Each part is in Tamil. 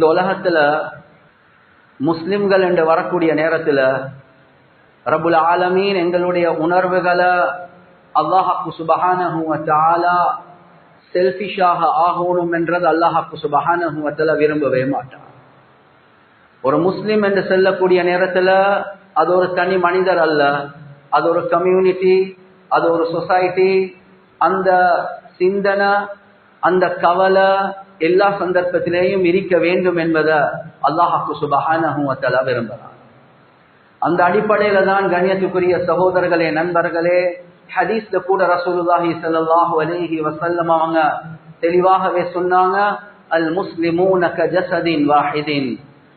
இந்த உலகத்துல முஸ்லிம்கள் என்று வரக்கூடிய நேரத்துல ரபுல் ஆலமீன் எங்களுடைய உணர்வுகளை அல்லாஹாக்கு சுபஹானஹுவத்தாலா செல்ஃபிஷாக ஆகணும் என்றது அல்லாஹாக்கு சுபஹானஹுவத்தால விரும்பவே மாட்டான். ஒரு முஸ்லீம் என்று செல்லக்கூடிய நேரத்துல அது ஒரு தனி மனிதர் அல்ல. அது ஒரு கம்யூனிட்டி அது ஒரு சொசைட்டி அந்த சிந்தனை அந்த கவலை எல்லா சந்தர்ப்பத்திலேயும் இருக்க வேண்டும் என்பதை அல்லாஹாக்கு சுபஹானஹுவத்தாலா விரும்புகிறான். அந்த அடிப்படையில தான் கண்ணியத்துக்குரிய சகோதரர்களே நண்பர்களே ஹதீஸ்ல கூட ரசூலுல்லாஹி சல்லாஹு அலைஹி வசல்லம் அவங்க தெளிவாகவே சொன்னாங்க அல் முஸ்லிமூன கஜஸதின் வாஹிதின்.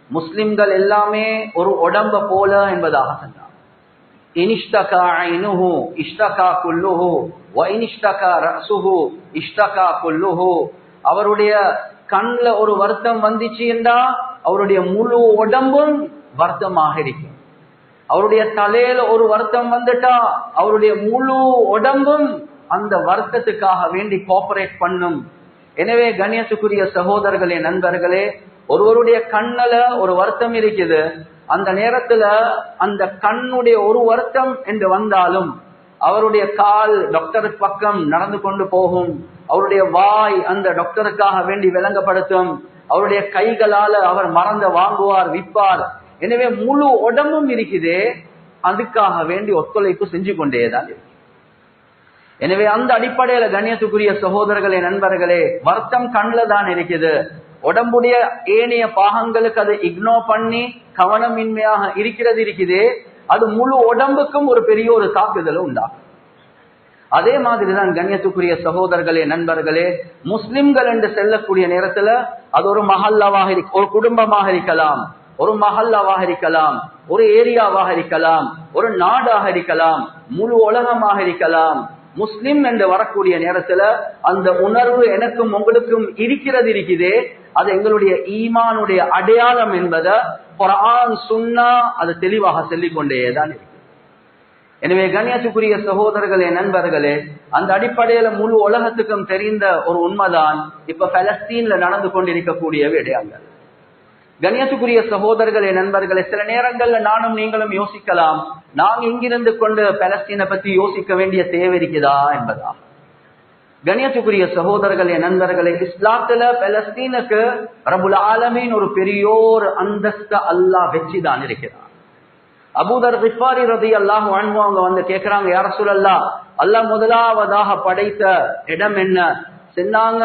முஸ்லிம்கள் எல்லாமே ஒரு உடம்ப போல என்பதாக சொன்னாங்க. இனிஷ்டகா ஐனுஹு இஷ்டகா குல்லுஹு வ இனிஷ்டகா இஷ்டகா குல்லுஹு. அவருடைய கண்ல ஒரு வருத்தம் வந்துச்சு என்றா அவருடைய முழு உடம்பும் வருத்தமாக இருக்கும். அவருடைய தலையில ஒரு வருத்தம் வந்துட்டா அவருடைய முழு உடம்பும் அந்த வருத்தத்துக்காக வேண்டி கோஆபரேட் பண்ணும். எனவே கணேசுக்குரிய சகோதரர்களே நண்பர்களே ஒருவருடைய கண்ணல ஒரு வருத்தம் இருக்குது. அந்த நேரத்துல அந்த கண்ணுடைய ஒரு வருத்தம் என்று வந்தாலும் அவருடைய கால் டாக்டருக்கு பக்கம் நடந்து கொண்டு போகும். அவருடைய வாய் அந்த டாக்டருக்காக வேண்டி விளங்கப்படுத்தும். அவருடைய கைகளால அவர் மறந்த வாங்குவார் விற்பார். எனவே முழு உடம்பும் இருக்குதே. அதுக்காக வேண்டி ஒத்துழைப்பு செஞ்சு கொண்டேதான் எனவே அந்த அடிப்படையில கண்ணியத்துக்குரிய சகோதரர்களே நண்பர்களே வருத்தம் கண்ணில் தான் இருக்குது. உடம்புடைய ஏனைய பாகங்களுக்கு அதை இக்னோர் பண்ணி கவனமின்மையாக இருக்கிறது இருக்குது. அது முழு உடம்புக்கும் ஒரு பெரிய ஒரு தாக்குதல் உண்டாகும் அதே மாதிரிதான் கண்ணியத்துக்குரிய சகோதரர்களே நண்பர்களே முஸ்லிம்கள் என்று செல்லக்கூடிய நேரத்துல அது ஒரு மஹல்லாவாக இருக்க ஒரு குடும்பமாக இருக்கலாம் ஒரு மஹல்லாவாக இருக்கலாம் ஒரு ஏரியாவாக இருக்கலாம் ஒரு நாடாக இருக்கலாம் முழு உலகமாக இருக்கலாம். முஸ்லிம் என்று வரக்கூடிய நேரத்துல அந்த உணர்வு எனக்கும் உங்களுக்கும் இருக்கிறது இருக்குதே. அது எங்களுடைய ஈமானுடைய அடையாளம் என்பதை குரான் சுன்னா அது தெளிவாக செல்லிக்கொண்டேதான் இருக்கு. எனவே கண்ணியத்துக்குரிய சகோதரர்களே நண்பர்களே அந்த அடிப்படையில முழு உலகத்துக்கும் தெரிந்த ஒரு உண்மைதான் இப்ப பலஸ்தீன்ல நடந்து கொண்டிருக்கக்கூடிய விடயங்கள். கண்ணியத்துக்குரிய சகோதரர்களே நண்பர்களே சில நேரங்கள்ல நானும் நீங்களும் யோசிக்கலாம். நாங்க இங்கிருந்து கொண்டு பலஸ்தீனை பத்தி யோசிக்க வேண்டிய தேவை இருக்குதா என்பதா? கணியத்துக்குரிய சகோதரர்களே நண்பர்களே இஸ்லாத்துல பலஸ்தீனுக்கு ரபுல் ஆலமீன் ஒரு பெரியோர் அந்தஸ்த அல்லாஹ் வச்சுதான் இருக்கிறான். அபூதர் ரிஃபாரி ரதி அல்லாஹ் அவங்க வந்து கேட்கிறாங்க யார சொல்லல்லா அல்லாஹ் முதலாவதாக படைத்த இடம் என்ன? சொன்னாங்க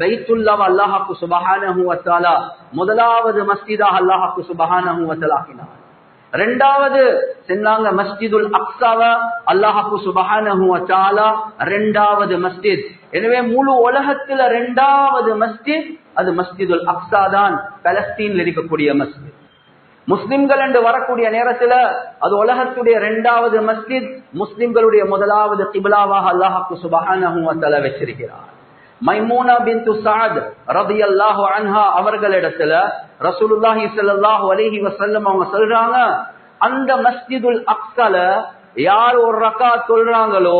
பைத்துல்லாவ அல்லாஹாக்கு சுபஹானஹு வத்தாலா முதலாவது மஸ்திதாக அல்லாஹாக்கு சுபஹானஹு வத்தலாக்கினார் ரெண்டாவது சொன்னாங்க மஸ்ஜிதுல் அக்ஸாவ அல்லாஹு சுபஹானஹு ரெண்டாவது மஸ்ஜித். எனவே முழு உலகத்துல ரெண்டாவது மஸ்ஜித் அது மஸ்ஜிதுல் அக்சா தான் பலஸ்தீன்ல இருக்கக்கூடிய மஸ்ஜித். முஸ்லிம்கள் என்று வரக்கூடிய நேரத்துல அது உலகத்துடைய இரண்டாவது மஸ்ஜித் முஸ்லிம்களுடைய முதலாவது கிபிலாவாக அல்லாஹாக்கு சுபஹானஹு வச்சிருக்கிறார். மைமூனா பின்து சாத் ரதியல்லாஹு அன்ஹா அவர்களிடத்துல ரசூலுல்லாஹி சல்லாஹு அலஹி வசல்லம் அவங்க சொல்றாங்க அந்த மஸ்ஜிதுல் அக்சல யார் ஒரு ரக்கா சொல்றாங்களோ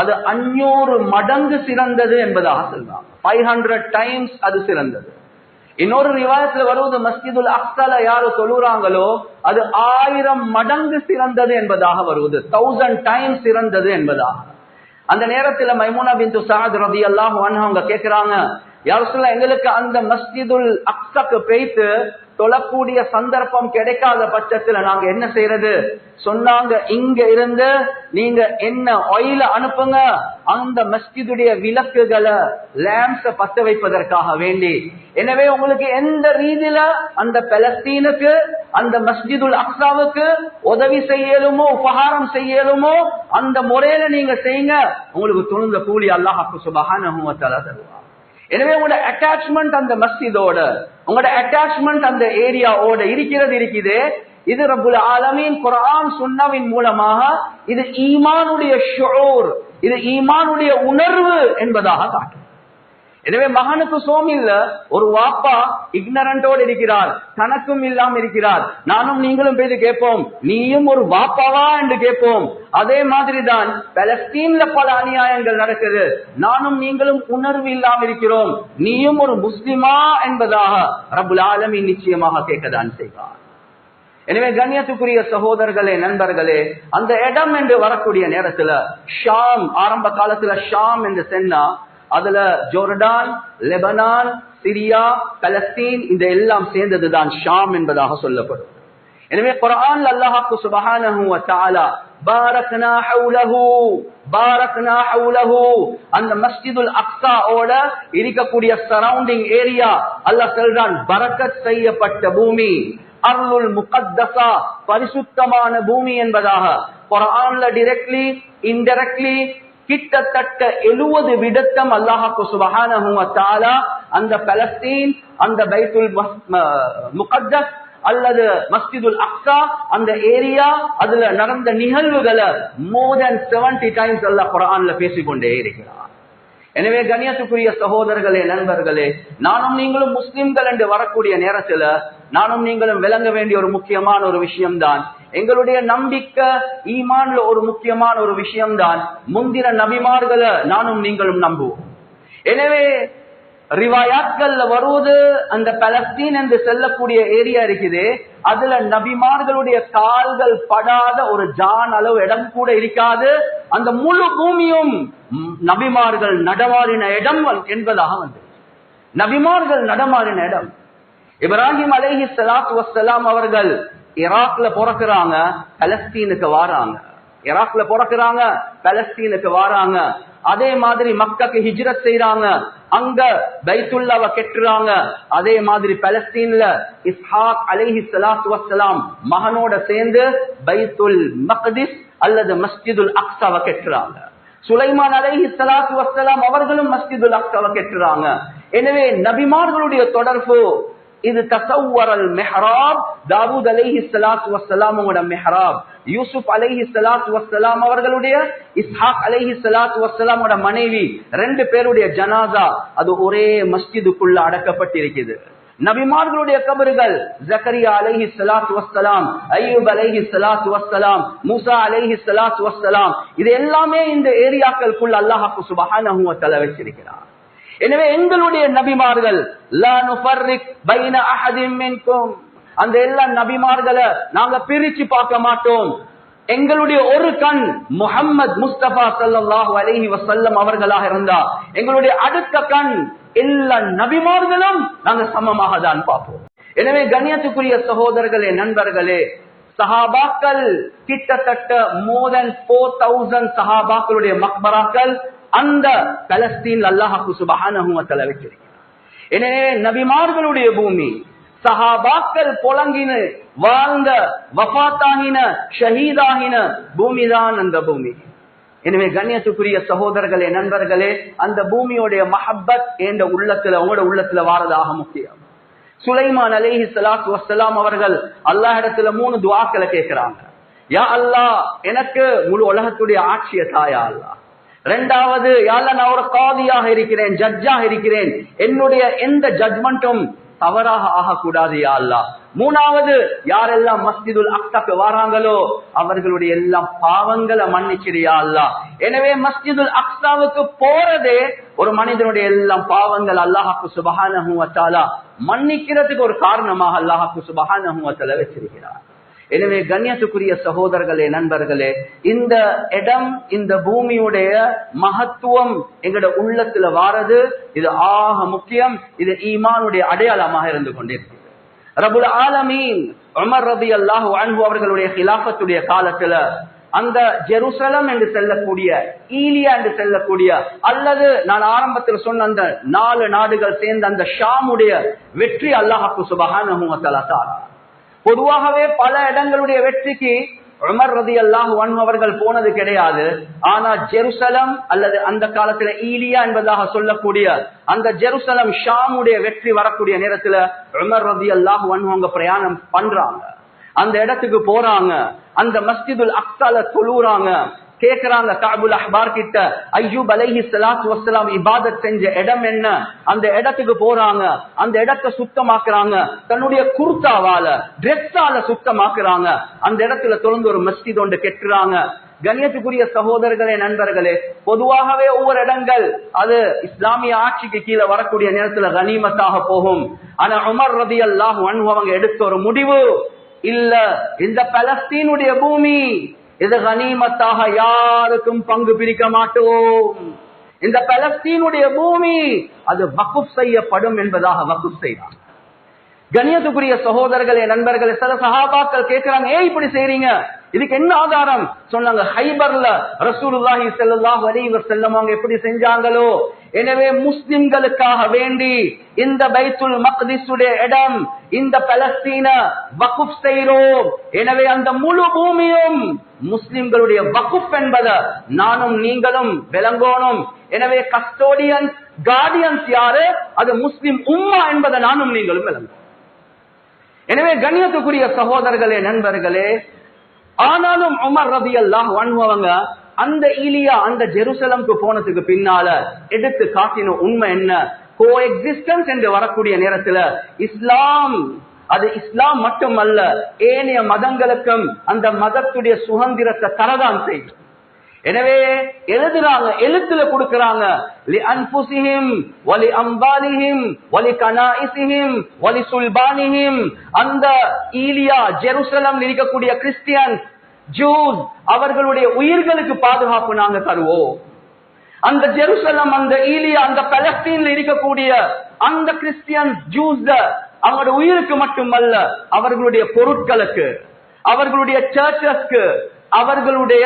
அது அஞ்சூறு மடங்கு சிறந்தது என்பதாக சொல்றாங்க. ஃபைவ் ஹண்ட்ரட் டைம்ஸ் அது சிறந்தது. இன்னொரு ரிவாயத்துல வருவது மஸ்ஜிதுல் அக்சல யாரு சொல்லுறாங்களோ அது ஆயிரம் மடங்கு சிறந்தது என்பதாக வருவது தௌசண்ட் டைம்ஸ் சிறந்தது என்பதாக. அந்த நேரத்துல மைமுனா பின் சாத் ரதி அல்லாஹ் அவங்க கேட்கிறாங்க யார் சொல்ல எங்களுக்கு அந்த மஸ்ஜிதுல் அக்ஸக்கு பெய்த்து தொழக்கூடிய சந்தர்ப்பம் கிடைக்காத பட்சத்துல நாங்க என்ன செய்யறது? சொன்னாங்க இங்க இருந்து நீங்க என்ன ஆயில அனுப்புங்க? அந்த மஸ்ஜிதுடைய விளக்குகளை லேம்ஸ பத்த வைப்பதற்காக வேண்டி. எனவே உங்களுக்கு எந்த ரீதியில அந்த பலஸ்தீனுக்கு அந்த மஸ்ஜிதுல் அக்ஸாவுக்கு உதவி செய்யலுமோ உபகாரம் செய்யலுமோ அந்த முறையில நீங்க செய்யுங்க. உங்களுக்கு துணிந்த கூலி அல்லாஹாக்கு சுபகான தருவா எனவே உங்களோட அட்டாச்மெண்ட் அந்த மஸ்ஜிதோட உங்களோட அட்டாச்மெண்ட் அந்த ஏரியாவோட இருக்கிறது இருக்குது. இது ரபுல் ஆலமின் குரான் சுண்ணவின் மூலமாக இது ஈமானுடைய ஷோர் இது ஈமானுடைய உணர்வு என்பதாக காட்டும். எனவே மகனுக்கு சோம் இல்ல ஒரு வாப்பா இக்னரண்டோடு இருக்கிறார். கணக்கும் இல்லாம இருக்கிறார். நானும் நீங்களும் போய் கேட்போம். நீயும் ஒரு வாப்பாவா என்று கேட்போம். அதே மாதிரிதான் பலஸ்தீன்ல பல அநியாயங்கள் நடக்குது. நானும் நீங்களும் உணர்வு இல்லாம இருக்கிறோம். நீயும் ஒரு முஸ்லிமா என்பதாக ரபுல் ஆலமி நிச்சயமாக கேட்கதான் செய்வார். எனவே கண்ணியத்துக்குரிய சகோதரர்களே நண்பர்களே அந்த இடம் என்று வரக்கூடிய நேரத்துல ஷாம் ஆரம்ப காலத்துல ஷாம் என்று சென்னா அதுல ஜோர்டான் லெபனான் சிரியா பலஸ்தீன் இந்த எல்லாம் சேர்ந்ததுதான் ஷாம் என்பதாக சொல்லப்படும். எனவே குரான் அல்லாஹாக்கு சுபஹானஹு வ தஆலா பாரக்னா ஹவுலஹு பாரக்னா ஹவுலஹு. அந்த மஸ்ஜிதுல் அக்ஸாவோட இருக்கக்கூடிய சரவுண்டிங் ஏரியா அல்லாஹ் சொல்றான் பரக்கத் செய்யப்பட்ட பூமி அருள் முகத்தசா பரிசுத்தமான பூமி என்பதாக. குரான்ல டிரெக்ட்லி இன்டெரக்ட்லி கிட்டத்தட்ட எழுவது விடத்தம் அல்லாஹாக்கு சுபஹானஹு அந்த பலஸ்தீன் அந்த பைத்துல் முகத்தஸ் அல்லது மஸ்ஜிதுல் அக்ஸா அந்த ஏரியா அதுல நடந்த நிகழ்வுகளை மோர் தென் செவன்டி டைம்ஸ் அல்ல குரான்ல பேசிக்கொண்டே இருக்கிறார் எனவே கணியத்துக்குரிய சகோதரர்களே நண்பர்களே நானும் நீங்களும் முஸ்லிம்கள் என்று வரக்கூடிய நேரத்துல நானும் நீங்களும் விளங்க வேண்டிய ஒரு முக்கியமான ஒரு விஷயம்தான் எங்களுடைய நம்பிக்கை ஈமான்ல ஒரு முக்கியமான ஒரு விஷயம்தான். முந்தின நபிமார்களை நானும் நீங்களும் நம்புவோம். எனவே ரிவாயாத்கள்ல வருவது அந்த பலஸ்தீன் என்று செல்லக்கூடிய ஏரியா இருக்குது. அதுல நபிமார்களுடைய கால்கள் படாத ஒரு ஜான் அளவு இடம் கூட இருக்காது. அந்த முழு பூமியும் நபிமார்கள் நடமாறின இடம் என்பதாக வந்து நபிமார்கள் நடமாறின இடம். இப்ராஹிம் அலேஹி சலாத் வசலாம் அவர்கள் ஈராக்ல பிறக்கிறாங்க பலஸ்தீனுக்கு வாராங்க. ஈராக்ல பிறக்கிறாங்க பலஸ்தீனுக்கு வாராங்க. அதே மாதிரி மக்களுக்கு ஹிஜ்ரத் செய்யறாங்க அங்க பைத்துல்லாவ கெட்டுறாங்க. அதே மாதிரி பலஸ்தீன்ல இஸ்ஹாக் அலைஹி சலாத்து வசலாம் மகனோட சேர்ந்து பைத்துல் மக்திஸ் அல்லது மஸ்ஜிதுல் அக்ஸாவ கெட்டுறாங்க. சுலைமான் அலைஹி சலாத்து வசலாம் அவர்களும் மஸ்ஜிதுல் அக்ஸாவ கெட்டுறாங்க. எனவே நபிமார்களுடைய தொடர்பு இது தசவரல் மெஹராப். தாவூத் அலைஹி சலாத்து வசலாமோட மெஹராப். யூசுப் அலைஹி சலாத்து வசலாம் அவர்களுடைய இஸ்ஹாக் அலைஹி சலாத்து வசலாமோட மனைவி. ரெண்டு பேருடைய ஜனாதா அது ஒரே மஸ்ஜிதுக்குள்ள அடக்கப்பட்டிருக்குது. நபிமார்களுடைய கபறுகள் ஜக்கரியா அலைஹி சலாத்து வசலாம் ஐயூப் அலைஹி சலாத்து வசலாம் மூசா அலைஹி சலாத்து வசலாம் இது எல்லாமே இந்த ஏரியாக்களுக்குள்ள அல்லாஹாக்கு சுபஹானஹு தலை வச்சிருக்கிறார். எனவே எங்களுடைய நபிமார்கள் அந்த எல்லா நபிமார்களை நாங்க பிரிச்சு பார்க்க மாட்டோம். எங்களுடைய ஒரு கண் முகம்மது முஸ்தபா சல்லாஹூ அலஹி வசல்லம் அவர்களாக இருந்தா எங்களுடைய அடுத்த கண் எல்லா நபிமார்களும் நாங்க சமமாக தான் பார்ப்போம். எனவே கண்ணியத்துக்குரிய சகோதரர்களே நண்பர்களே சஹாபாக்கள் கிட்டத்தட்ட மோர் தென் போர் தௌசண்ட் சஹாபாக்களுடைய மக்பராக்கள் அந்த பலஸ்தீன் அல்லாஹு சுபஹானஹுவத்தல வச்சிருக்கிறார் எனவே நபிமார்களுடைய பூமி சஹாபாக்கள் புலங்கின வாழ்ந்த வஃத்தாகின ஷஹீதாகின பூமிதான் அந்த பூமி. எனவே கண்ணியத்துக்குரிய சகோதரர்களே நண்பர்களே அந்த பூமியோடைய மஹப்பத் என்ற உள்ளத்துல அவங்களோட உள்ளத்துல வாரதாக முக்கியம். சுலைமான் அலேஹி சலாத்து வசலாம் அவர்கள் அல்லாஹ் இடத்துல மூணு துவாக்களை கேட்கிறாங்க. யா அல்லாஹ் எனக்கு முழு உலகத்துடைய ஆட்சிய தாயா அல்லாஹ்? ரெண்டாவது யாழ்ல நான் ஒரு காதியாக இருக்கிறேன் ஜட்ஜாக இருக்கிறேன். என்னுடைய எந்த ஜட்மெண்ட்டும் தவறாக ஆகக்கூடாது யாழ்லா. மூணாவது யாரெல்லாம் மஸ்ஜிதுல் அக்தாக்கு வராங்களோ அவர்களுடைய எல்லாம் பாவங்களை மன்னிச்சிடியா அல்லா எனவே மஸ்ஜிதுல் அக்தாவுக்கு போறதே ஒரு மனிதனுடைய எல்லாம் பாவங்கள் அல்லாஹாக்கு சுபஹானஹுவத்தாலா மன்னிக்கிறதுக்கு ஒரு காரணமாக அல்லாஹாக்கு சுபஹானஹுவத்தால வச்சிருக்கிறார். எனவே கண்ணியத்துக்குரிய சகோதரர்களே நண்பர்களே இந்த இடம் இந்த பூமியுடைய மகத்துவம் எங்களோட உள்ளத்துல வாரது. இது ஆக முக்கியம். இது ஈமானுடைய அடையாளமாக இருந்து கொண்டிருக்கு ரபுல் ஆலமீன் உமர் ரபி அல்லாஹு அன்பு அவர்களுடைய ஹிலாபத்துடைய காலத்துல அந்த ஜெருசலம் என்று செல்லக்கூடிய ஈலியா என்று செல்லக்கூடிய அல்லது நான் ஆரம்பத்தில் சொன்ன அந்த நாலு நாடுகள் சேர்ந்த அந்த ஷாமுடைய வெற்றி அல்லாஹாக்கு சுபகான பொதுவாகவே பல இடங்களுடைய வெற்றிக்கு உமர் ரதி அல்லாஹ் அவர்கள் போனது கிடையாது. ஆனா ஜெருசலம் அல்லது அந்த காலத்துல ஈலியா என்பதாக சொல்லக்கூடிய அந்த ஜெருசலம் ஷாமுடைய வெற்றி வரக்கூடிய நேரத்துல உமர் ரதி அல்லாஹ் அவங்க பிரயாணம் பண்றாங்க. அந்த இடத்துக்கு போறாங்க. அந்த மஸ்ஜிதுல் அக்சால தொழுறாங்க. கேட்கிறாங்க காபுல் அஹ்பார் கிட்ட ஐயூப் அலைஹி ஸலாத்து வஸ்ஸலாம் இபாதத் செஞ்ச இடம் என்ன? அந்த இடத்துக்கு போறாங்க. அந்த இடத்தை சுத்தமாக்குறாங்க. தன்னுடைய குர்தாவால ட்ரெஸ்ஸால சுத்தமாக்குறாங்க. அந்த இடத்துல தொடர்ந்து ஒரு மஸ்ஜித் ஒன்று கெட்டுறாங்க. கண்ணியத்துக்குரிய சகோதரர்களே நண்பர்களே பொதுவாகவே ஒவ்வொரு இடங்கள் அது இஸ்லாமிய ஆட்சிக்கு கீழே வரக்கூடிய நேரத்துல கனிமத்தாக போகும். ஆனா உமர் ரதி அல்லாஹ் அவங்க எடுத்த ஒரு முடிவு இல்ல இந்த பலஸ்தீனுடைய பூமி இது கனிமத்தாக யாருக்கும் பங்கு பிரிக்க மாட்டோம். இந்த பலஸ்தீனுடைய பூமி அது வகுப் செய்யப்படும் என்பதாக வகுப் செய்தார். கணியத்துக்குரிய சகோதரர்களே நண்பர்களே சில சகாபாக்கள் கேட்கிறாங்க ஏன் இப்படி செய்றீங்க? இதுக்கு என்ன ஆதாரம்? சொன்னாங்க ஹைபர்ல ரசூலுல்லாஹி ஸல்லல்லாஹு அலைஹி வஸல்லம் அவங்க எப்படி செஞ்சாங்களோ? எனவே முஸ்லிம்களுக்காக வேண்டி இந்த பைத்துல் மக்திஸுடைய இடம் இந்த பலஸ்தீன வகுப் செய்கிறோம். எனவே அந்த முழு பூமியும் முஸ்லிம்களுடைய வகுப் என்பதை நானும் நீங்களும் விளங்கோனும் எனவே கஸ்டோடியன்ஸ் கார்டியன்ஸ் யாரு? அது முஸ்லிம் உம்மா என்பதை நானும் நீங்களும் விளங்கும் எனவே கண்ணியத்துக்குரிய சகோதரர்களே நண்பர்களே ஆனாலும் உமர் ரபி அல்லாஹ் அவங்க அந்த ஈலியா அந்த ஜெருசலம்க்கு போனதுக்கு பின்னால எடுத்து காட்டின உண்மை என்ன? கோ எக்ஸிஸ்டன்ஸ் என்று வரக்கூடிய நேரத்துல இஸ்லாம் அது இஸ்லாம் மட்டுமல்ல ஏனைய மதங்களுக்கும் அந்த மதத்துடைய சுதந்திரத்தை தரதான் செய்யும். எனவே எழுதுறாங்க எழுத்துல கொடுக்கறாங்க. லி அன்புசிஹிம் வலி அம்பாலிஹிம் வலி கனாயிசிஹிம் வலி சுல்பானிஹிம். அந்த ஈலியா ஜெருசலம் இருக்கக்கூடிய கிறிஸ்டியன் ஜூஸ் அவர்களுடைய உயிர்களுக்கு பாதுகாப்பு நாங்க தருவோம். அந்த ஜெருசலம் அந்த ஈலியா அந்த பலஸ்தீன்ல இருக்கக்கூடிய அந்த கிறிஸ்டியன் ஜூஸ் அவங்களோட உயிருக்கு மட்டுமல்ல அவர்களுடைய பொருட்களுக்கு அவர்களுடைய சர்ச்சஸ்க்கு அவர்களுடைய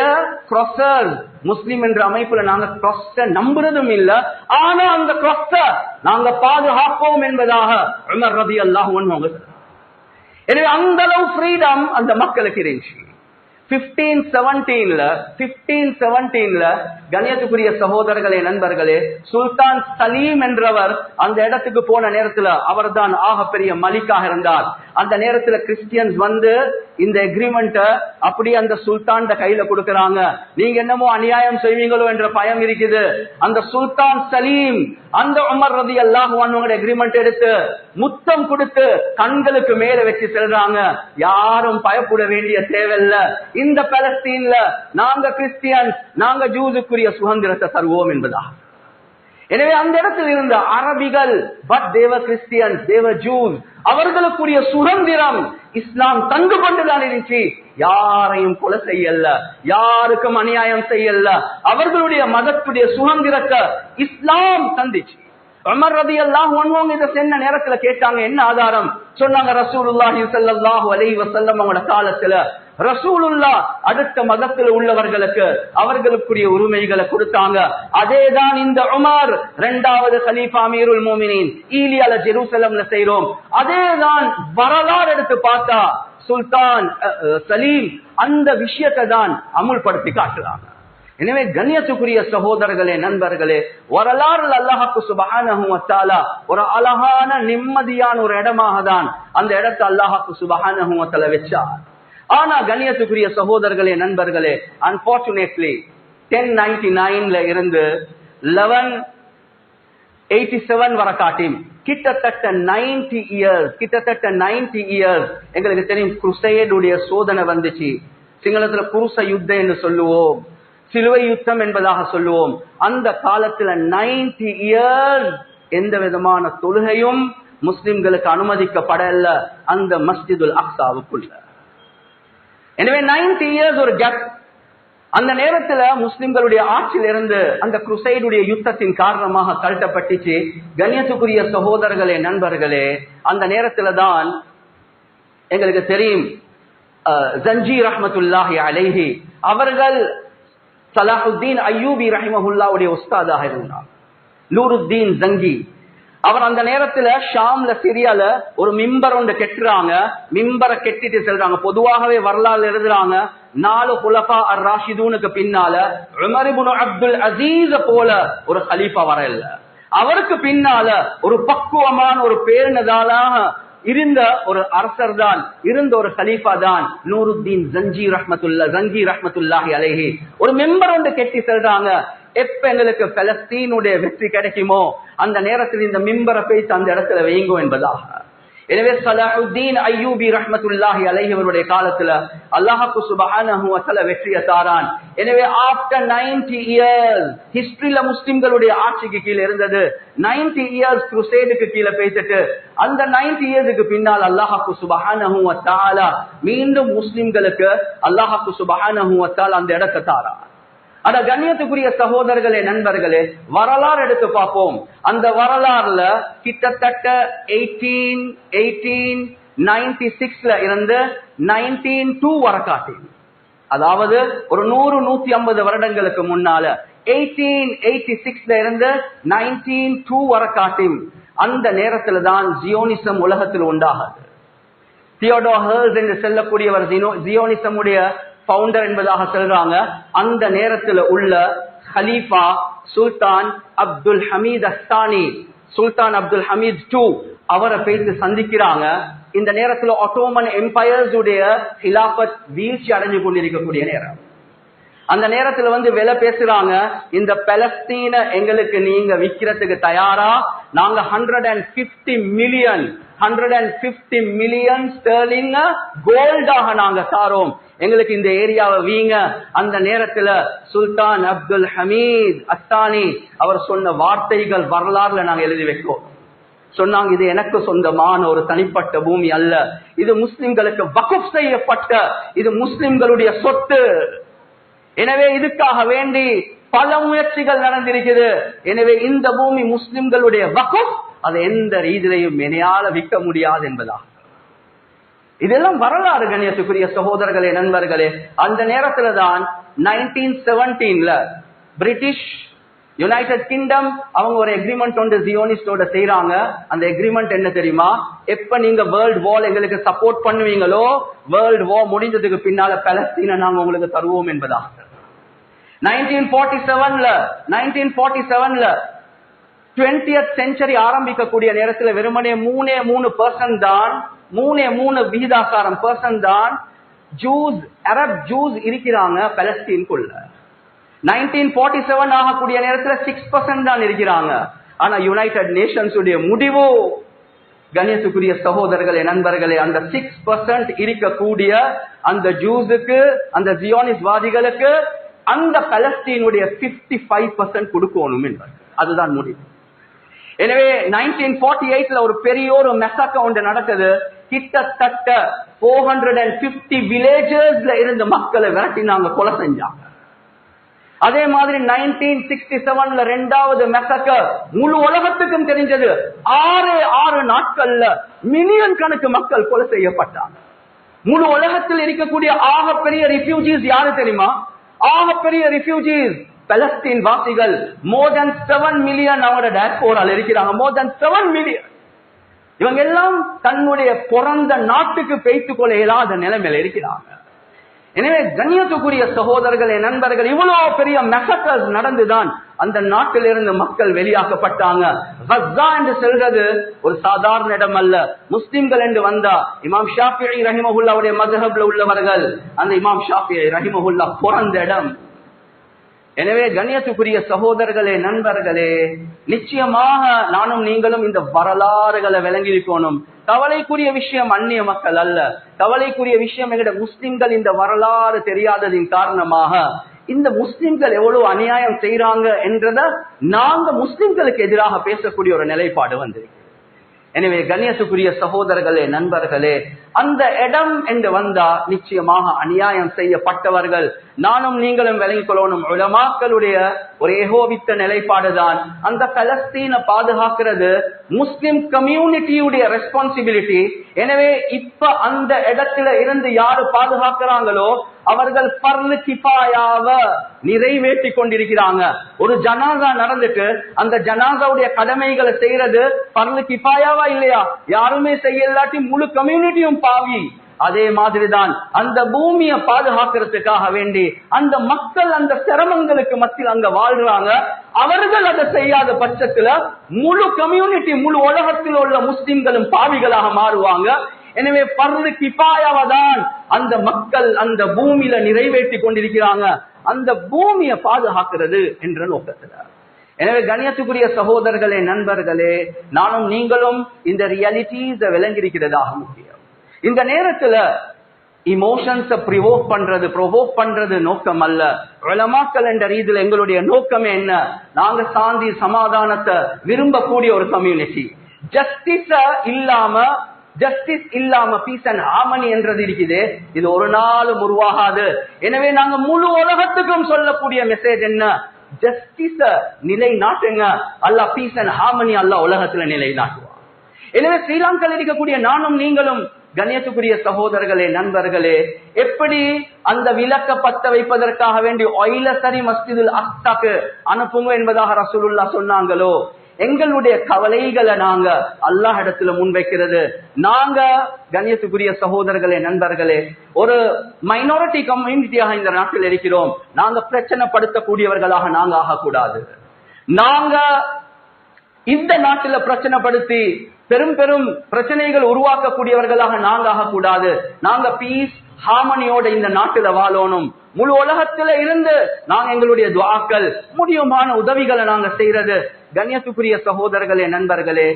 கிராசர் முஸ்லிம் என்ற அமைப்புல நாங்க கிராஸ்ட நம்புறதும் இல்ல. ஆனா அந்த கிராஸ்ட நாங்க பாதுகாப்போம் என்பதாக உமர் ரதி அல்லாஹ் எனவே அந்த அளவு ஃப்ரீடம் அந்த மக்களுக்கு இருந்துச்சு. பிப்டீன் செவன்டீன்ல பிப்டீன் செவன்டீன்ல கணியத்துக்குரிய சகோதரர்களே நண்பர்களே சுல்தான் சலீம் என்றவர் அந்த இடத்துக்கு போன நேரத்துல அவர் தான் ஆக பெரிய மலிக்காக இருந்தார். அந்த நேரத்துல கிறிஸ்டியன்ஸ் வந்து இந்த எக்ரிமெண்ட அப்படியே அந்த சுல்தான் கையில கொடுக்கறாங்க. நீங்க என்னமோ அநியாயம் செய்வீங்களோ என்ற பயம் இருக்குது. அந்த சுல்தான் சலீம் அந்த உமர் ரதி அல்லாஹ் எக்ரிமெண்ட் எடுத்து முத்தம் கொடுத்து கண்களுக்கு மேல வச்சு செல்றாங்க. யாரும் பயப்பட வேண்டிய தேவையில்லை. இந்த பலஸ்தீன்ல நாங்க கிறிஸ்டியன்ஸ் நாங்க ஜூஸுக்குரிய சுதந்திரத்தை தருவோம் என்பதா எனவே அந்த இடத்தில் இருந்த அரபிகள் பட் தேவ கிறிஸ்டியன் தேவ ஜூஸ் அவர்களுக்குரிய சுதந்திரம் இஸ்லாம் தங்கு கொண்டுதான் இருந்துச்சு. யாரையும் கொலை செய்யல யாருக்கும் அநியாயம் செய்யல. அவர்களுடைய மதத்துடைய சுதந்திரத்தை இஸ்லாம் தந்துச்சு. அமர் ரதி அல்லாஹ் ஒன்வங்க இதை சென்ன நேரத்துல கேட்டாங்க என்ன ஆதாரம்? சொன்னாங்க ரசூலுல்லாஹி ஸல்லல்லாஹு அலைஹி வஸல்லம் அவங்களோட காலத்துல ரசூலுல்லா அடுத்த மதத்தில் உள்ளவர்களுக்கு அவர்களுக்குரிய உரிமைகளை கொடுத்தாங்க. அதேதான் இந்த உமர் இரண்டாவது கலீஃபா மீருல் மோமினின் ஈலியால ஜெருசலம்ல செய்யறோம் அதேதான் வரலாறு எடுத்து பார்த்தா சுல்தான் சலீம் அந்த விஷயத்தை தான் அமுல்படுத்தி காட்டுறாங்க. எனவே கண்ணியத்துக்குரிய சகோதரர்களே நண்பர்களே வரலாறு அல்லாஹாக்கு சுபஹான ஒரு அழகான நிம்மதியான ஒரு இடமாக தான் அந்த இடத்தை அல்லாஹாக்கு சுபஹான வச்சார். ஆனா கண்ணியத்துக்குரிய சகோதரர்களே நண்பர்களே அன்பார்ச்சுனேட்லி டென் நைன்டி நைன்ல இருந்து லெவன் எயிட்டி செவன் வர காட்டியும் கிட்டத்தட்ட நைன்டி இயர்ஸ் கிட்டத்தட்ட நைன்டி இயர்ஸ் எங்களுக்கு தெரியும் குருசையடுடைய சோதனை வந்துச்சு. சிங்களத்துல குருச யுத்தம் என்று சொல்லுவோம். சிலுவை யுத்தம் என்பதாக சொல்லுவோம். அந்த காலத்துல நைன்டி இயர்ஸ் எந்த விதமான தொழுகையும் முஸ்லிம்களுக்கு அனுமதிக்கப்படல அந்த மஸ்ஜிதுல் அக்சாவுக்குள்ள எனவே நைன்டி இயர்ஸ் ஒரு கேப் அந்த நேரத்துல முஸ்லிம்களுடைய ஆட்சியில் இருந்து அந்த குருசைடுடைய யுத்தத்தின் காரணமாக கழட்டப்பட்டுச்சு கண்ணியத்துக்குரிய சகோதரர்களே நண்பர்களே அந்த நேரத்துல தான் எங்களுக்கு தெரியும் ஜஞ்சி ரஹமத்துல்லாஹி அலைஹி அவர்கள் சலாஹுத்தீன் ஐயூபி ரஹிமஹுல்லாவுடைய உஸ்தாதாக இருந்தார். லூருத்தீன் ஜங்கி. அவர் அந்த நேரத்துல ஷாம்ல சிரியால ஒரு மிம்பர் ஒன்று கெட்டுறாங்க. மிம்பரை கெட்டிட்டு செல்றாங்க. பொதுவாகவே வரலாறு எழுதுறாங்க நாலு குலஃபா அர் ராஷிதூனுக்கு பின்னால உமரிபுன் அப்துல் அசீஸ போல ஒரு ஹலீஃபா வர இல்ல. அவருக்கு பின்னால ஒரு பக்குவமான ஒரு பேருனதாலாக இருந்த ஒரு அரசர் தான் இருந்த ஒரு ஹலீஃபா தான் நூருத்தீன் ஜஞ்சி ரஹ்மத்துல்லா ஜங்கி ரஹ்மத்துல்லாஹி அலேஹி. ஒரு மெம்பர் வந்து கெட்டி செல்றாங்க. எப்ப எங்களுக்கு பலஸ்தீனுடைய வெற்றி கிடைக்குமோ அந்த நேரத்தில் இந்த மிம்பரை பேசி அந்த இடத்துல வைங்கோ என்பதாக. எனவே சலாஹுத்தீன் ஐயூபி ரஹமத்துல்லாஹி அலைஹி காலத்துல அல்லாஹ்க்கு சுப்ஹானஹு வெற்றியை தாரான். எனவே ஆஃப்டர் 90 இயர்ஸ் ஹிஸ்டரியில முஸ்லிம்களுடைய ஆட்சிக்கு கீழே இருந்தது. 90 இயர்ஸ் குருசேடுக்கு கீழே பேசிட்டு அந்த நைன்டி இயர்ஸுக்கு பின்னால் அல்லாஹாக்கு சுப்ஹானஹு வ மீண்டும் முஸ்லிம்களுக்கு அல்லாஹாக்கு சுப்ஹானஹு அந்த இடத்தை தாரான். அட கண்ணியத்துக்குரிய சகோதரர்களே நண்பர்களே வரலாறு எடுத்து பார்ப்போம். அந்த வரலாறுல கிட்டத்தட்ட எயிட்டீன் எயிட்டீன் நைன்டி சிக்ஸ்ல இருந்து நைன்டீன் டூ வரக்காட்டி அதாவது ஒரு நூறு நூத்தி ஐம்பது வருடங்களுக்கு முன்னால எயிட்டீன் எயிட்டி சிக்ஸ்ல இருந்து நைன்டீன் டூ வரக்காட்டி அந்த நேரத்துல தான் ஜியோனிசம் உலகத்தில் உண்டாகுது. தியோடோ ஹர்ஸ் என்று செல்லக்கூடியவர் ஜியோனிசமுடைய பவுண்டர் என்பதாக சொல்றாங்க. அந்த நேரத்தில் உள்ள ஹலீஃபா சுல்தான் அப்துல் ஹமீத் அஸ்தானி சுல்தான் அப்துல் ஹமீத் டூ அவரை பேசி சந்திக்கிறாங்க. இந்த நேரத்தில் ஒட்டோமன் எம்பையர்ஸ் உடைய ஹிலாபத் வீழ்ச்சி அடைஞ்சு கொண்டிருக்கக்கூடிய நேரம். அந்த நேரத்துல வந்து விலை பேசுறாங்க. இந்த பலஸ்தீன எங்களுக்கு நீங்க விக்கிறதுக்கு தயாரா? நாங்க hundred and fifty million hundred and fifty million sterling கோல்டாக நாங்க தாரோம். எங்களுக்கு இந்த ஏரியாவை வீங்க. அந்த நேரத்துல சுல்தான் அப்துல் ஹமீத் அஸ்தானி அவர் சொன்ன வார்த்தைகள் வரலாறுல நாங்க எழுதி வைக்கோம். சொன்னாங்க இது எனக்கு சொந்தமான ஒரு தனிப்பட்ட பூமி அல்ல. இது முஸ்லிம்களுக்கு வகுப் செய்யப்பட்ட இது முஸ்லிம்களுடைய சொத்து. எனவே இதுக்காக வேண்டி பல முயற்சிகள் நடந்திருக்குது. எனவே இந்த பூமி முஸ்லிம்களுடைய வகுப் அதை எந்த ரீதியிலையும் இணையால விற்க முடியாது என்பதா இதெல்லாம் வரலாறு கணியத்துக்குரிய சகோதரர்களே நண்பர்களே. அந்த நேரத்துல தான் நைன்டீன் செவன்டீன்ல பிரிட்டிஷ் யுனைடெட் கிங்டம் அவங்க ஒரு எக்ரிமெண்ட் ஒன்று ஜியோனிஸ்டோட செய்யறாங்க அந்த எக்ரிமெண்ட் என்ன தெரியுமா? எப்ப நீங்க வேர்ல்ட் வார் எங்களுக்கு சப்போர்ட் பண்ணுவீங்களோ வேர்ல்ட் வார் முடிஞ்சதுக்கு பின்னால பலஸ்தீன நாங்க உங்களுக்கு தருவோம் என்பதா நைன்டீன் ஃபார்ட்டி செவன்ல நைன்டீன் ஃபார்ட்டி செவன்ல டுவெண்டியத் செஞ்சுரி ஆரம்பிக்கக்கூடிய நேரத்தில் வெறுமனே மூணே மூணு பர்சன்ட் தான் மூணே மூணு விகிதாசாரம் பர்சன் தான் ஜூஸ் அரப் ஜூஸ் இருக்கிறாங்க பலஸ்தீன்குள்ள. நைன்டீன் ஃபார்ட்டி செவன் ஆகக்கூடிய நேரத்தில் சிக்ஸ் பர்சன்ட் தான் இருக்கிறாங்க. ஆனா யுனைடெட் நேஷன்ஸ் உடைய முடிவு கணேசுக்குரிய சகோதரர்களே நண்பர்களே அந்த சிக்ஸ் பர்சன்ட் இருக்கக்கூடிய அந்த ஜூஸுக்கு அந்த ஜியோனிஸ் வாதிகளுக்கு அந்த பலஸ்தீனுடைய பிப்டி ஃபைவ் பர்சன்ட் கொடுக்கணும் அதுதான் முடிவு. எனவே நைன்டீன் ஃபார்ட்டி எயிட்ல ஒரு பெரிய ஒரு மெசக்க ஒன்று நடக்குது. கிட்டத்தட்ட போர் ஹண்ட்ரட் அண்ட் பிப்டி வில்லேஜஸ்ல இருந்த மக்களை விரட்டினாங்க கொலை செஞ்சாங்க. அதே மாதிரி நைன்டீன் சிக்ஸ்டி செவன்ல ரெண்டாவது மெசக்க முழு உலகத்துக்கும் தெரிஞ்சது. ஆறு ஆறு நாட்கள்ல மில்லியன் கணக்கு மக்கள் கொலை செய்யப்பட்டாங்க. முழு உலகத்தில் இருக்கக்கூடிய ஆகப்பெரிய ரிஃப்யூஜிஸ் யாரு தெரியுமா? ஆகப்பெரிய ரிஃப்யூஜிஸ் பலஸ்தீன் வாசிகள். மோர் தென் செவன் மில்லியன் அவங்களோட டேஸ்போரால் இருக்கிறாங்க. மோர் தென் செவன் மில்லியன் இவங்க எல்லாம் தன்னுடைய பிறந்த நாட்டுக்கு பெய்த்துக் கொள்ள இயலாத நிலைமையில இருக்கிறாங்க. எனவே கண்ணியத்துக்குரிய சகோதரர்களே நண்பர்கள் இவ்வளவு பெரிய மெசக்கல் நடந்துதான் அந்த நாட்டிலிருந்து மக்கள் வெளியாக்கப்பட்டாங்க. கஸ்ஸா என்று சொல்றது ஒரு சாதாரண இடம் அல்ல முஸ்லிம்கள் என்று வந்தா இமாம் ஷாஃபி ரஹிமஹுல்லாவுடைய மதுஹப்ல உள்ளவர்கள் அந்த இமாம் ஷாஃபி ரஹிமஹுல்லா பிறந்த இடம். எனவே கண்ணியத்துக்குரிய சகோதரர்களே நண்பர்களே நிச்சயமாக நானும் நீங்களும் இந்த வரலாறுகளை விளங்கியிருக்கணும். கவலைக்குரிய விஷயம் அந்நிய மக்கள் அல்ல. கவலைக்குரிய விஷயம் எங்கட முஸ்லிம்கள் இந்த வரலாறு தெரியாததின் காரணமாக இந்த முஸ்லிம்கள் எவ்வளவு அநியாயம் செய்யறாங்க என்றத நாங்க முஸ்லிம்களுக்கு எதிராக பேசக்கூடிய ஒரு நிலைப்பாடு வந்திருக்கு. எனவே கண்ணியத்துக்குரிய சகோதரர்களே நண்பர்களே அந்த இடம் என்று வந்தா நிச்சயமாக அநியாயம் செய்யப்பட்டவர்கள் நானும் நீங்களும் விளங்கிக் கொள்ளணும் உலமாக்களுடைய ஒரு ஏகோபித்த நிலைப்பாடுதான். அந்த பலஸ்தீனை பாதுகாக்கிறது முஸ்லிம் கம்யூனிட்டியுடைய ரெஸ்பான்சிபிலிட்டி எனவே இப்ப அந்த இடத்துல இருந்து யாரு பாதுகாக்கிறாங்களோ அவர்கள் பர்லு கிஃபாயாவ நிறைவேற்றி கொண்டிருக்கிறாங்க. ஒரு ஜனாதா நடந்துட்டு அந்த ஜனாதாவுடைய கடமைகளை செய்யறது பர்லு கிபாயாவா இல்லையா? யாருமே செய்யலாட்டி முழு கம்யூனிட்டியும் பாவி. அதே மாதிரிதான் அந்த பூமியை பாதுகாக்கிறதுக்காக வேண்டி அந்த மக்கள் அந்த சிரமங்களுக்கு மத்தியில் அங்க வாழ்றாங்க. அவர்கள் அதை செய்யாத பட்சத்துல முழு கம்யூனிட்டி முழு உலகத்தில் உள்ள முஸ்லிம்களும் பாவிகளாக மாறுவாங்க. எனவே பர்து கிபாயாவதான் அந்த மக்கள் அந்த பூமியில நிறைவேற்றி கொண்டிருக்கிறாங்க. அந்த பூமியை பாதுகாக்கிறது என்ற நோக்கத்துல. எனவே கணியத்துக்குரிய சகோதரர்களே நண்பர்களே நானும் நீங்களும் இந்த ரியாலிட்டிஸ விளங்கியிருக்கிறதாக முடியும். இந்த நேரத்துல இமோஷன்ஸ ப்ரிவோக் பண்றது ப்ரொவோக் பண்றது நோக்கம் அல்ல. உலமாக்கல் என்ற ரீதியில் எங்களுடைய நோக்கம் என்ன? நாங்க சாந்தி சமாதானத்தை விரும்பக்கூடிய ஒரு கம்யூனிட்டி ஜஸ்டிஸ இல்லாம ஜஸ்டிஸ் இல்லாம பீஸ் அண்ட் ஆமணி என்றது இருக்குது. இது ஒரு நாளும் உருவாகாது. எனவே நாங்க முழு உலகத்துக்கும் சொல்லக்கூடிய மெசேஜ் என்ன? ஜஸ்டிஸ நிலை நாட்டுங்க அல்ல பீஸ் அண்ட் ஹார்மனி அல்ல உலகத்துல நிலை நாட்டுவான் எனவே ஸ்ரீலங்காவில் இருக்கக்கூடிய நானும் நீங்களும் கணேசுக்குரிய சகோதரர்களே நண்பர்களே எப்படி அந்த விளக்க பத்த வைப்பதற்காக வேண்டி ஒயில மஸ்திதில் அஸ்தாக்கு அனுப்புங்க என்பதாக ரசூலுல்லா சொன்னாங்களோ? எங்களுடைய கவலைகளை நாங்க அல்லாஹ் இடத்துல முன்வைக்கிறது. நாங்க கண்ணியத்துக்குரிய சகோதரர்களே நண்பர்களே ஒரு மைனாரிட்டி கம்யூனிட்டியாக இந்த நாட்டில் இருக்கிறோம். நாங்க பிரச்சனை படுத்தக்கூடியவர்களாக நாங்க ஆகக்கூடாது. நாங்க இந்த நாட்டில பிரச்சனைப்படுத்தி பெரும் பெரும் பிரச்சனைகள் உருவாக்கக்கூடியவர்களாக நாங்க ஆகக்கூடாது நாங்க பீஸ் ஹாமனியோட இந்த நாட்டில வாழணும். முழு உலகத்துல இருந்து நாங்க எங்களுடைய துவாக்கள் முடியுமான உதவிகளை நாங்க செய்யறது கண்ணியத்துக்குரிய சகோதரர்களே நண்பர்களே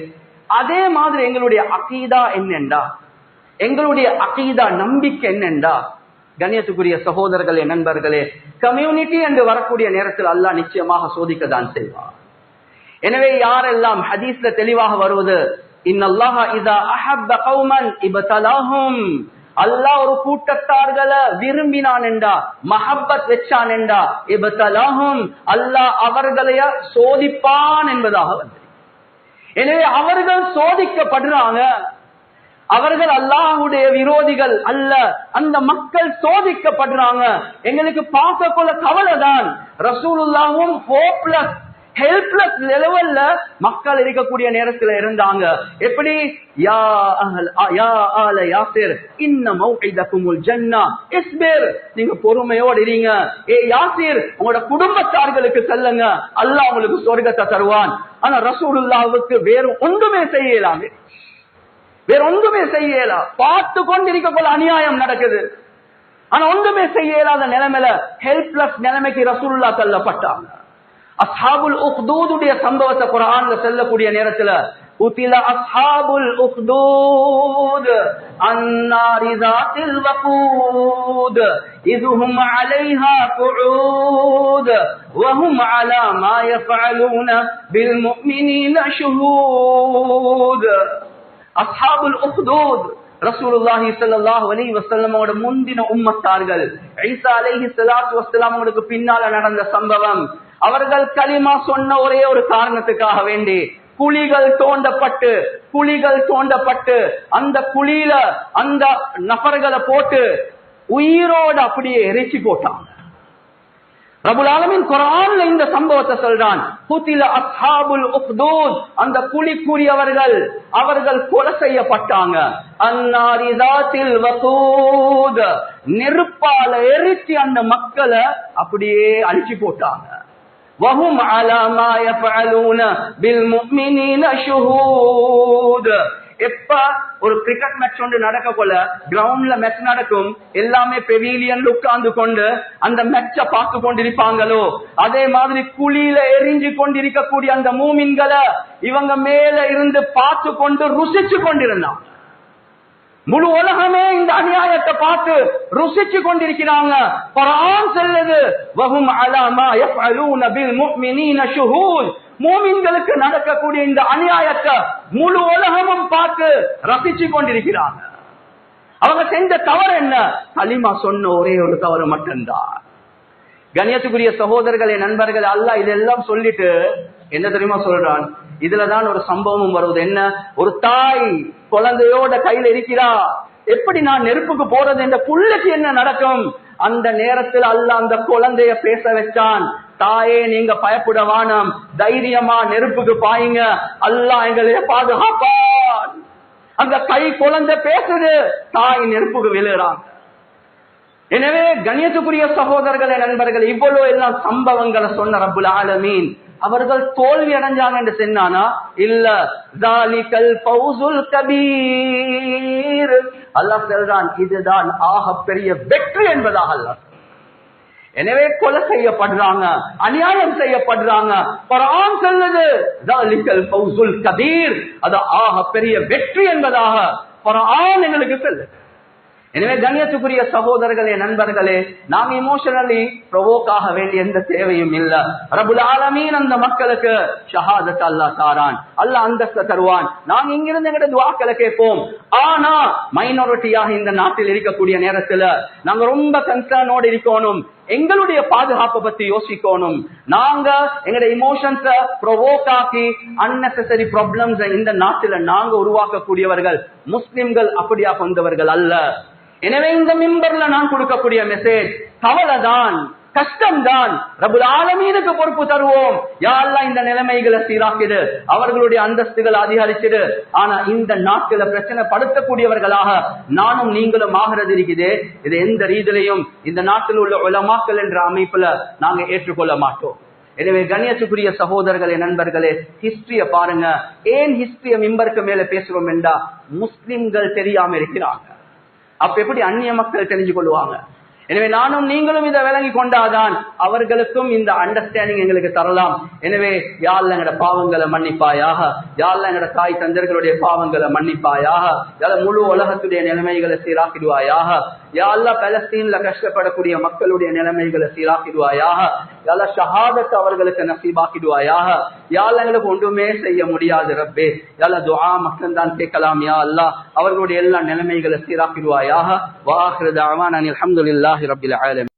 அதே மாதிரி எங்களுடைய அகீதா என்னென்றா? எங்களுடைய அகீதா நம்பிக்கை என்னென்றா? கண்ணியத்துக்குரிய சகோதரர்களே நண்பர்களே கம்யூனிட்டி என்று வரக்கூடிய நேரத்தில் அல்லாஹ் நிச்சயமாக சோதிக்க தான் செய்வார் எனவே யாரெல்லாம் ஹதீஸ்ல தெளிவாக வருவது இன்னல்லாஹ இதா அஹப்ப கௌமன் இபதலாஹும். அல்லாஹ் ஒரு கூட்டத்தார்களை விரும்பினான் என்றா மஹப்பத் வச்சான் என்றா இபதலாஹும். அல்லாஹ் அவர்களைய சோதிப்பான் என்பதாக வந்து எனவே அவர்கள் சோதிக்கப்படுறாங்க. அவர்கள் அல்லாஹுடைய விரோதிகள் அல்ல அந்த மக்கள் சோதிக்கப்படுறாங்க. எங்களுக்கு பார்க்க கொள்ள கவலைதான். ரசூலுல்லாவும் ஹோப்லெஸ் ஹெல்ப்லெஸ் லெவல்ல மக்கள் இருக்கக்கூடிய நேரத்துல இருந்தாங்க. எப்படி? யா யா ஆல யாசிர் இன்ன மௌஇதகுமுல் ஜன்னா. இஸ்பிர் நீங்க பொறுமையோடு இருங்க. ஏ யாசிர் உங்களோட குடும்பத்தார்களுக்கு செல்லுங்க. அல்லாஹ் உங்களுக்கு சொர்க்கத்தை தருவான். ஆனா ரசூலுல்லாவுக்கு வேறு ஒன்றுமே செய்யலாமே. வேற ஒன்றுமே செய்யல. பார்த்து கொண்டு போல அநியாயம் நடக்குது. ஆனா ஒன்றுமே செய்ய இயலாத நிலைமையில ஹெல்ப்லெஸ் நிலைமைக்கு ரசூல்லா தள்ளப்பட்டாங்க. அஸ்ஹாபுல் உக்தூதுடைய சம்பவத்தை குரான்ல செல்லக்கூடிய நேரத்துல قتل أصحاب الأخدود النار ذات الوقود إذ هم عليها قعود وهم على ما يفعلون بالمؤمنين شهود அஸ்ஹாபுல் உஹ்தூத் ரசூலுல்லாஹி ஸல்லல்லாஹு அலைஹி வஸல்லமோட முந்தின உம்மத்தார்கள் ஈசா அலைஹி ஸலாத்து வஸலாம் அவங்களுக்கு பின்னால நடந்த சம்பவம் அவர்கள் களிமா சொன்ன ஒரே ஒரு காரணத்துக்காக வேண்டி குழிகள் தோண்டப்பட்டு குழிகள் தோண்டப்பட்டு அந்த குழியில அந்த நபர்களை போட்டு உயிரோடு அப்படியே எரிச்சு போட்டாங்க. குரான்ல இந்த சம்பவத்தை சொல்றான். குத்தில அஸ்ஹாபுல் உக்தூத் அந்த குழி அவர்கள் கொலை செய்யப்பட்டாங்க. அந்நாரிதாத்தில் வகூத். நெருப்பால எரிச்சு அந்த மக்களை அப்படியே அழிச்சு போட்டாங்க. وهم على ما يفعلون بالمؤمنين شهود எப்ப ஒரு கிரிக்கெட் மேட்ச் ஒன்று நடக்க போல கிரவுண்ட்ல மேட்ச் நடக்கும் எல்லாமே பெவிலியன்ல உட்கார்ந்து கொண்டு அந்த மேட்ச பார்த்து கொண்டிருப்பாங்களோ அதே மாதிரி குழியில எரிஞ்சு கொண்டிருக்கக்கூடிய அந்த மூமின்களை இவங்க மேல இருந்து பார்த்து கொண்டு ருசிச்சு கொண்டிருந்தான் முழு உலகமே இந்த அநியாயத்தை பார்த்து ருசிச்சு கொண்டிருக்கிறாங்க. பரான் சொல்லுது வஹும் அலாமா யஃஅலூன பில் முஃமினீன ஷுஹூத் மூமின்களுக்கு நடக்கக்கூடிய இந்த அநியாயத்தை முழு உலகமும் பார்த்து ரசிச்சு கொண்டிருக்கிறாங்க. அவங்க செஞ்ச தவறு என்ன? கலிமா சொன்ன ஒரே ஒரு தவறு மட்டும்தான். கணியத்துக்குரிய சகோதரர்களே நண்பர்கள் அல்ல இதெல்லாம் சொல்லிட்டு என்ன தெரியுமா சொல்றான்? இதுலதான் ஒரு சம்பவமும் வருவது என்ன? ஒரு தாய் குழந்தையோட கையில இருக்கிறா? எப்படி நான் நெருப்புக்கு போறது என்ற புள்ளுக்கு என்ன நடக்கும்? அந்த நேரத்தில் அல்ல அந்த குழந்தைய பேச வச்சான். தாயே நீங்க பயப்பட வானம் தைரியமா நெருப்புக்கு பாயுங்க. அல்லா எங்களை பாதுகாப்பான். அந்த கை குழந்தை பேசுது. தாய் நெருப்புக்கு விழுகிறாங்க எனவே கணியத்துக்குரிய சகோதரர்களே நண்பர்கள் இவ்வளவு எல்லாம் சம்பவங்களை சொன்ன ரபுல் ஆலமீன். அவர்கள் தோல்வி அடைஞ்சாங்க என்று சொன்னானா? இல்ல. தாலிகல் பௌசுல் கபீர் அல்லாஹ் சொல்றான் இதுதான் ஆக பெரிய வெற்றி என்பதாக அல்லாஹ் எனவே கொலை செய்யப்படுறாங்க அநியாயம் செய்யப்படுறாங்க. பரான் சொல்லுது தாலிகல் பௌசுல் கபீர் அது ஆக பெரிய வெற்றி என்பதாக குர்ஆன் எங்களுக்கு சொல்லுது. எனவே கண்ணியத்துக்குரிய சகோதரர்களே நண்பர்களே நாம் இமோஷனலி ப்ரொவோக் ஆக வேண்டிய எந்த தேவையும் இல்ல. ரபுல் ஆலமீன் அந்த மக்களுக்கு ஷஹாதத் அல்லாஹ் தாரான் அல்லாஹ் அந்தஸ்த தருவான். நாங்க இங்கிருந்து எங்கிட்ட துவாக்களை கேட்போம். ஆனா மைனாரிட்டியாக இந்த நாட்டில் இருக்கக்கூடிய நேரத்துல நாங்க ரொம்ப கன்சர்னோட இருக்கணும். எங்களுடைய பாதுகாப்பை பத்தி யோசிக்கணும். நாங்க எங்கட இமோஷன்ஸ ப்ரொவோக் ஆக்கி அன்னெசரி ப்ராப்ளம்ஸ் இந்த நாட்டில நாங்க உருவாக்கக்கூடியவர்கள் முஸ்லிம்கள் அப்படியா கொண்டவர்கள் அல்ல. எனவே இந்த மிம்பர்ல நான் கொடுக்கக்கூடிய மெசேஜ் கவலைதான் கஷ்டம்தான். ரபுல் ஆலமீனுக்கு பொறுப்பு தருவோம். யாரெல்லாம் இந்த நிலைமைகளை சீராக்கிடு அவர்களுடைய அந்தஸ்துகள் அதிகரிச்சிடு. ஆனா இந்த நாட்கள பிரச்சனை படுத்தக்கூடியவர்களாக நானும் நீங்களும் ஆகிறது இருக்குது. இது எந்த ரீதியிலையும் இந்த நாட்டில் உள்ள உலமாக்கள் என்ற அமைப்புல நாங்க ஏற்றுக்கொள்ள மாட்டோம். எனவே கண்ணியத்துக்குரிய சகோதரர்களே நண்பர்களே ஹிஸ்டரிய பாருங்க. ஏன் ஹிஸ்டரிய மிம்பருக்கு மேல பேசுறோம் என்றா முஸ்லிம்கள் தெரியாம இருக்கிறாங்க. அப்ப எப்படி அந்நிய மக்கள் தெரிஞ்சு கொள்வாங்க? எனவே நானும் நீங்களும் இதை விளங்கி கொண்டாதான் அவர்களுக்கும் இந்த அண்டர்ஸ்டாண்டிங் எங்களுக்கு தரலாம். எனவே யாழ்ல எங்கட பாவங்களை மன்னிப்பாயாக யாழ்ல எங்கட தாய் தந்தர்களுடைய பாவங்களை மன்னிப்பாயாக யாழ முழு உலகத்துடைய நிலைமைகளை சீராக்கிடுவாயாக யாழ்லா பலஸ்தீன்ல கஷ்டப்படக்கூடிய மக்களுடைய நிலைமைகளை சீராக்கிடுவாயாக. யாழ ஷஹாதத்தை அவர்களுக்கு நசீபாக்கிடுவாயாக. யாழ் எங்களுக்கு ஒன்றுமே செய்ய முடியாது ரப்பே. யாழ துஆ மட்டும் கேட்கலாம் யா அல்லாஹ் அவர்களுடைய எல்லா நிலைமைகளை சீராக்கிடுவாயாக. வாஹிரு அலமதுல்லாஹி ரபில் ஆலம்.